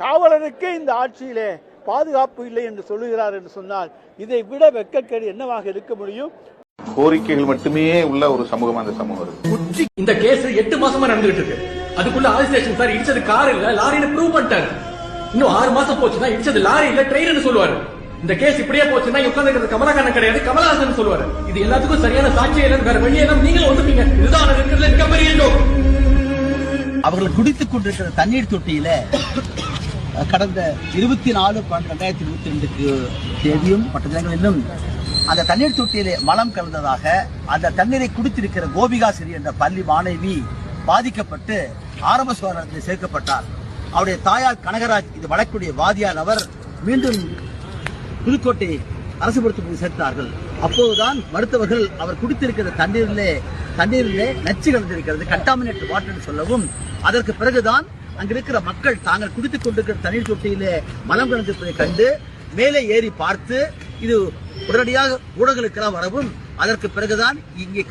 காவலருக்கே இந்த ஆட்சியிலே பாதுகாப்பு இல்லை என்று சொல்லுகிறார் என்று சொன்னால் இதை விட வெட்கக்கேடு என்னவாக இருக்க முடியும்? கோரிக்கைகள் மட்டுமே உள்ள ஒரு சமூகம் அந்த சமூகம் இருக்கு. இந்த கேஸ் எட்டு மாசமா நடந்துகிட்டு இருக்கு. அதுக்குள்ள ஆதிசேஷன் சார் இடிச்சது கார் இல்ல லாரின்னு ப்ரூவ் பண்ணிட்டாரு. இன்னும் ஆறு மாசம் போச்சுன்னா இடிச்சது லாரி இல்ல ட்ரெயின் சொல்லுவாரு. இந்த கேஸ் இப்படியே போச்சுன்னா உட்கார்ந்து கமலஹாசன் கிடையாது கமலஹாசன் சொல்லுவாரு. இது எல்லாத்துக்கும் சரியான சாட்சியம் இல்லைன்னு வேற வழியே நீங்களும் வந்துட்டீங்க இதுதான் இருக்கிறதுல மிகப்பெரிய. அவர்கள் குடித்துக் கொண்டிருக்கிற தண்ணீர் தொட்டியில கடந்த இருபத்தி நாலு பன்னெண்டு ரெண்டாயிரத்தி இருபத்தி ரெண்டுக்கு தேதியும் மற்ற தினங்களிலும் அந்த தண்ணீர் தொட்டியிலே மலம் கலந்ததாக அந்த தண்ணீரை குடித்திருக்கிற கோபிகாசிரி என்ற பள்ளி மாணவி பாதிக்கப்பட்டு ஆரம்ப சுகாதாரத்தில் சேர்க்கப்பட்டார். அவருடைய தாயார் கனகராஜ் இது வழக்குடைய வாதியார் அவர் மீண்டும் புதுக்கோட்டை அரசு மருத்துவமனை சேர்த்தார்கள். அப்போதுதான் மருத்துவர்கள் அவர் குடித்திருக்கிற தண்ணீரிலே தண்ணீரிலே நச்சு கலந்திருக்கிறது கண்டாமினேட் வாட்டர் சொல்லவும் அதற்கு பிறகுதான் அங்கிருக்கிற மக்கள் தாங்கள் குடித்துக் கொண்டிருக்கிற தண்ணீர் தொட்டியிலே மலம் கலந்திருப்பதை கண்டு மேலே ஏறி பார்த்து இது உடனடியாக ஊடகங்களுக்கெல்லாம் வரவும் அதற்கு பிறகுதான் இங்கே